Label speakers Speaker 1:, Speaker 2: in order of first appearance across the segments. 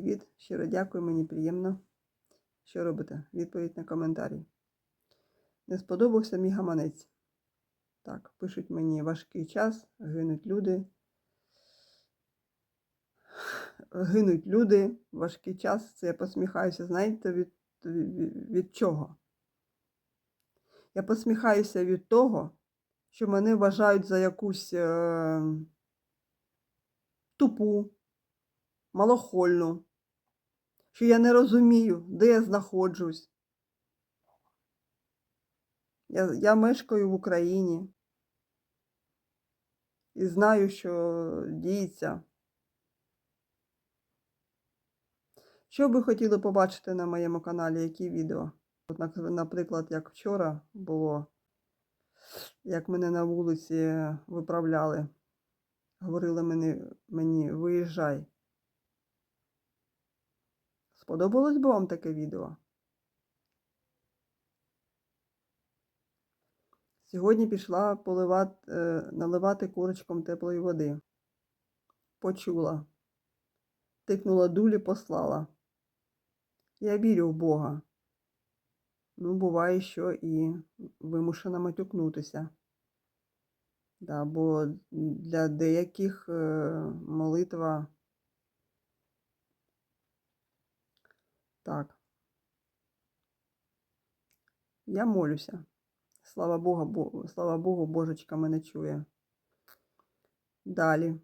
Speaker 1: привіт. Щиро дякую, мені приємно. Що робите? Відповідь на коментарі. Не сподобався мій гаманець. Так, пишуть мені важкий час, гинуть люди. Гинуть люди, важкий час. Це я посміхаюся, знаєте, від, від, від чого? Я посміхаюся від того, що мене вважають за якусь е, тупу, малохольну, що я не розумію, де я знаходжусь. Я, я мешкаю в Україні і знаю, що діється. Що ви хотіли побачити на моєму каналі, які відео? Наприклад, як вчора було, як мене на вулиці виправляли. Говорили мені, мені виїжджай. Сподобалось би вам таке відео? Сьогодні пішла поливати, е, наливати курочкам теплої води. Почула. Тикнула дулі, послала. Я вірю в Бога. Ну, буває, що і вимушена матюкнутися. Да, бо для деяких е, молитва так. Я молюся. Слава Богу, Бо- слава Богу, Божечка мене чує. Далі.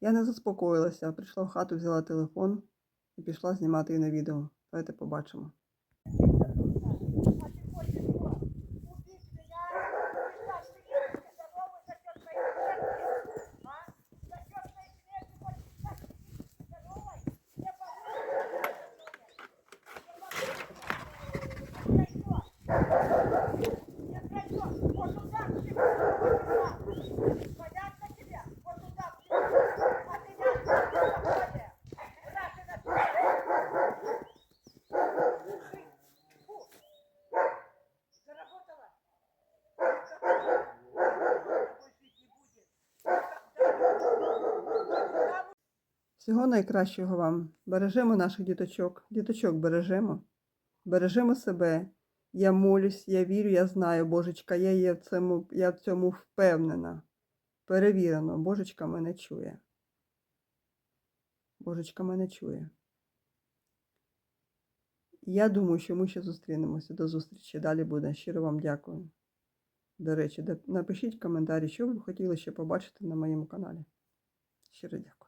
Speaker 1: Я не заспокоїлася, прийшла в хату, взяла телефон і пішла знімати її на відео. Давайте побачимо. Всього найкращого вам. Бережемо наших діточок. Діточок бережемо. Бережемо себе. Я молюсь, я вірю, я знаю, Божечка, я є в цьому, я в цьому впевнена. Перевірено, Божечка мене чує. Божечка мене чує. Я думаю, що ми ще зустрінемося. До зустрічі. Далі буде. Щиро вам дякую. До речі, напишіть коментарі, що ви б хотіли ще побачити на моєму каналі. Щиро дякую.